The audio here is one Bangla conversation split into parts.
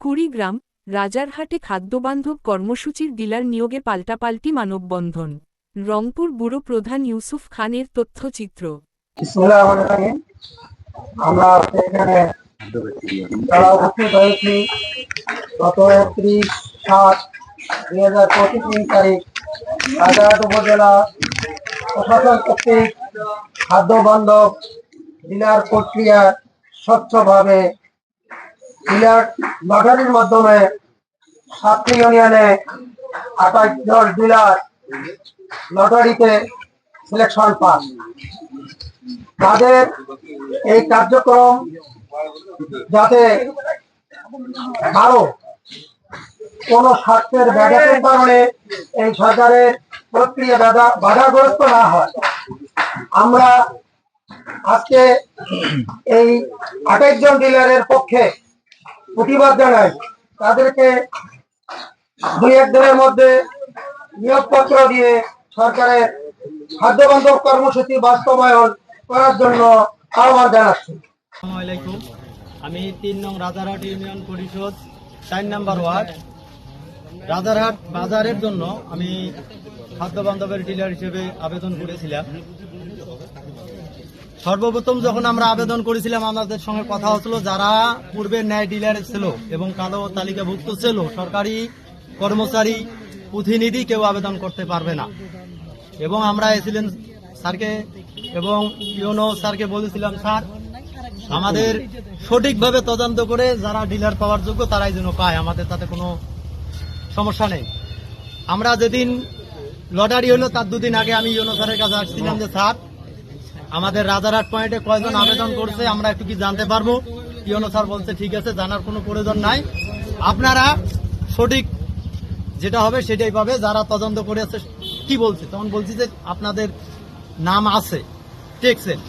কুড়িগ্রাম, রাজারহাটে খাদ্যবান্ধব কর্মসূচির ডিলার নিয়োগে পাল্টাপাল্টি মানববন্ধন রংপুর ব্যুরো প্রধান ইউসুফ খানের তথ্যচিত্র বিসমুল্লাহ রহমানির রহিম। আমরা এখানে যারা উপস্থিত হয়েছি গত ত্রিশ সাত দুই হাজার পঁচিশ তারিখ রাজারহাট উপজেলা প্রশাসন কর্তৃক খাদ্য বান্ধব ডিলার প্রক্রিয়া স্বচ্ছভাবে ডিলার লটারির মাধ্যমে সাতটি ইউনিয়নে আঠাশ জন ডিলার লটারিতে সিলেকশন পাস। তাদের এই কার্যক্রম যাতে আরও কোন স্বার্থের ব্যাঘাতের কারণে এই সরকারের প্রক্রিয়া বাধা, বাধাগ্রস্ত না হয়। আমরা আজকে এই আঠাশ জন ডিলারের পক্ষে প্রতিবাদ জানাই। তাদেরকে দুই এক দিনের মধ্যে নিয়োগপত্র দিয়ে সরকারের খাদ্যবান্ধব কর্মসূচি বাস্তবায়ন করার জন্য আহ্বান জানাচ্ছি। আমি তিন নং রাজারহাট ইউনিয়ন পরিষদ, চার নাম্বার ওয়ার্ড। রাজারহাট বাজারের জন্য আমি খাদ্য বান্ধবের ডিলার হিসেবে আবেদন করেছিলাম। সর্বপ্রথম যখন আমরা আবেদন করেছিলাম, আমাদের সঙ্গে কথা হচ্ছিল যারা পূর্বে ন্যায় ডিলার ছিল এবং কালো তালিকাভুক্ত ছিল, সরকারি কর্মচারী, প্রতিনিধি কেউ আবেদন করতে পারবে না। এবং আমরা এসিলেন স্যারকে এবং ইউনো স্যারকে বলেছিলাম, স্যার, আমাদের সঠিকভাবে তদন্ত করে যারা ডিলার পাওয়ার যোগ্য তারাই যেন পায়, আমাদের তাতে কোনো সমস্যা নেই। আমরা যেদিন লটারি হলো, তার দুদিন আগে আমি ইউনো স্যারের কাছে আসছিলাম যে, স্যার আমাদের রাজারহাট পয়েন্টে কয়জন আবেদন করছে, আমরা একটু কি জানতে পারব? ইউনো স্যার বলছে, ঠিক আছে, জানার কোনো প্রয়োজন নাই। আপনারা সঠিক যেটা হবে সেটাই পাবে, যারা তদন্ত করে আছে কি বলছে? তখন বলছি যে, আপনাদের নাম আছে টেক্সেল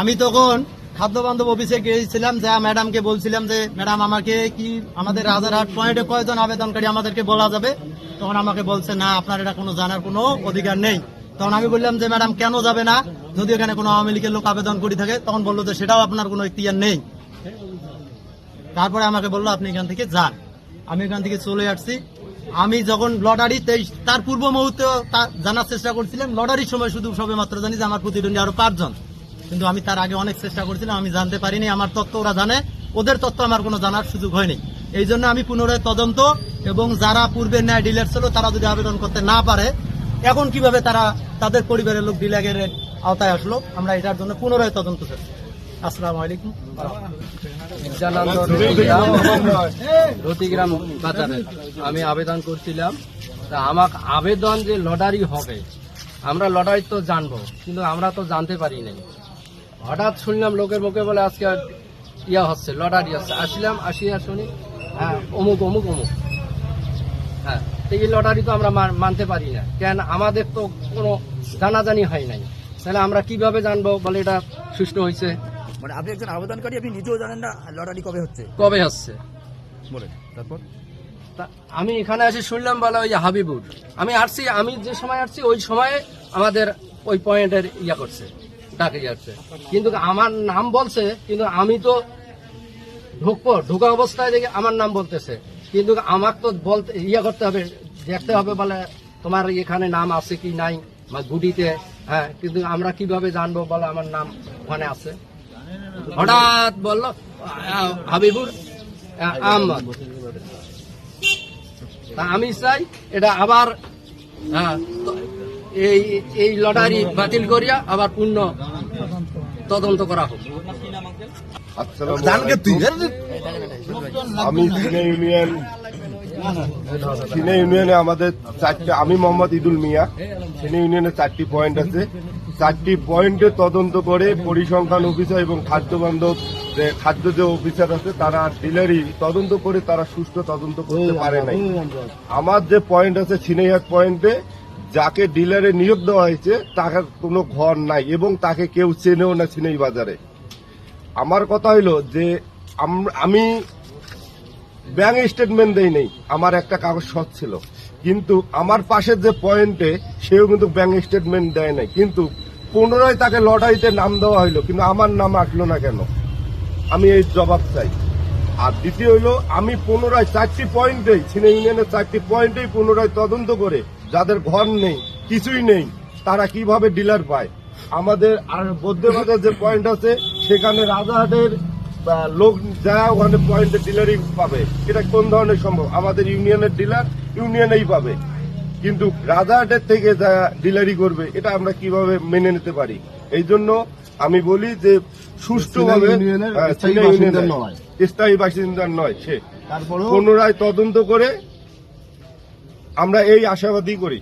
আমি তখন খাদ্য বান্ধব অফিসে গিয়েছিলাম, যা ম্যাডামকে বলছিলাম যে ম্যাডাম আমাকে কি আমাদের রাজারহাট পয়েন্টে কয়জন আবেদনকারী আমাদেরকে বলা যাবে? তখন আমাকে বলছে, না, আপনার এটা কোনো জানার কোনো অধিকার নেই। তখন আমি বললাম যে, ম্যাডাম, কেন যাবে না? যদি এখানে কোনো আওয়ামী লীগের লোক আবেদন করে থাকে, তখন বলল যে, সেটাও আপনার কোনো ইখতিয়ার নেই। তারপরে আমাকে বলল, আপনি এখান থেকে যান। আমি এখান থেকে চলে আসছি। আমি যখন লটারি তেইশ, তার পূর্ব মুহূর্তে জানার চেষ্টা করছিলাম। লটারির সময় শুধু সবে মাত্র জানি যে, আমার প্রতিদ্বন্দ্বী আরও পাঁচজন। কিন্তু আমি তার আগে অনেক চেষ্টা করছিলাম, আমি জানতে পারিনি, আমার তত্ত্ব ওরা জানে। ওদের তত্ত্ব আমার কোনো জানার সুযোগ হয়নি। এই জন্য আমি পুনরায় তদন্ত এবং যারা পূর্বের ন্যায় ডিলার ছিল, তারা যদি আবেদন করতে না পারে, এখন কীভাবে তারা তাদের পরিবারের লোক ডিলারের আওতায় আসলো। আমরা এটার জন্য পুনরায় তদন্ত করছি। আসসালামু আলাইকুম। রতিগ্রাম বাজারে আমি আবেদন করছিলাম, তা আবেদন যে লটারি হবে, আমরা লটারি তো জানব, কিন্তু আমরা তো জানতে পারি নাই। হঠাৎ শুনলাম লোকের মুখে বলে আজকে ইয়া হচ্ছে, লটারি হচ্ছে। আসলাম, আসিয়া শুনি হ্যাঁ অমুক অমুক অমুক। হ্যাঁ। তো এই লটারি তো আমরা মান- মানতে পারি না। কেন আমাদের তো কোনো জানাজানি হয় নাই। তাহলে আমরা কীভাবে জানব বলে এটা সুষ্ঠু হয়েছে? মানে আপনি একজন আবেদনকারী আপনি নিজেও জানেন না লটারি কবে হচ্ছে? কবে হচ্ছে? বলে তারপর? আমি এখানে এসে শুনলাম বলে ওই যে হাবিবুর। আমি আসছি আমি যে সময় আসছি ওই সময়ে আমাদের ওই পয়েন্টের ইয়া করছে ডাকে যাচ্ছে। কিন্তু আমার নাম বলছে কিন্তু আমি তো ঢুকবো ঢুকা অবস্থায় দেখে আমার নাম বলতেছে। কিন্তু আমার তো বলতে ইয়ে করতে হবে দেখতে হবে বলে তোমার এখানে নাম আছে কি নাই বা গুডিতে হ্যাঁ কিন্তু আমরা কীভাবে জানব বলে আমার নাম ওখানে আছে। হঠাৎ বলল হাবিবুর আহ, আহমদ। আমি চাই এটা আবার হ্যাঁ, এই এই লটারি বাতিল করিয়া আবার পূর্ণ তদন্ত করা হোক। আমি সিনে ইউনিয়ন সিনে ইউনিয়নে আমাদের চারটে, আমি মোহাম্মদ ইদুল মিয়া সিনে ইউনিয়নে চারটি পয়েন্ট আছে। চারটি পয়েন্টে তদন্ত করে পরিসংখ্যান অফিসার এবং খাদ্য বান্ধব যে খাদ্য যে অফিসার আছে, তারা ডিলারি তদন্ত করে তারা সুষ্ঠু তদন্ত করতে পারে নাই। আমার যে পয়েন্ট আছে সিনেহাট পয়েন্টে যাকে ডিলারে নিয়োগ দেওয়া হয়েছে তার কোনো ঘর নাই এবং তাকে কেউ চেনেও না সিনেই বাজারে। আমার কথা হইল যে আমি ব্যাংক স্টেটমেন্ট দেই নেই। আমার একটা কাগজ সৎ ছিল। কিন্তু আমার পাশের যে পয়েন্টে সেও কিন্তু ব্যাংক স্টেটমেন্ট দেয় নাই। কিন্তু পুনরায় তাকে লটারিতে নাম দেওয়া হইল, কিন্তু আমার নাম আসলো না কেন? আমি এই জবাব চাই। আর দ্বিতীয় হইল, আমি পুনরায় চারটি পয়েন্টেই সিনে ইউনিয়নের চারটি পয়েন্টেই পুনরায় তদন্ত করে, যাদের ঘর নেই, কিছুই নেই, তারা কীভাবে ডিলার পায়? আমাদের আর বৌদ্ধবাজার যে পয়েন্ট আছে, সেখানে রাজাহাটের লোক যা ওখানে পয়েন্টে ডিলারই পাবে এটা কোন ধরনের সম্ভব? আমাদের ইউনিয়নের ডিলার ইউনিয়নেই পাবে। কিন্তু রাজাহাটের থেকে যা ডিলারি করবে এটা আমরা কীভাবে মেনে নিতে পারি? এই জন্য আমি বলি যে সুষ্ঠুভাবে হ্যাঁ, স্থায়ী বাসিন্দার নয়। সে। পুনরায় তদন্ত করে আমরা এই আশাবাদী করি।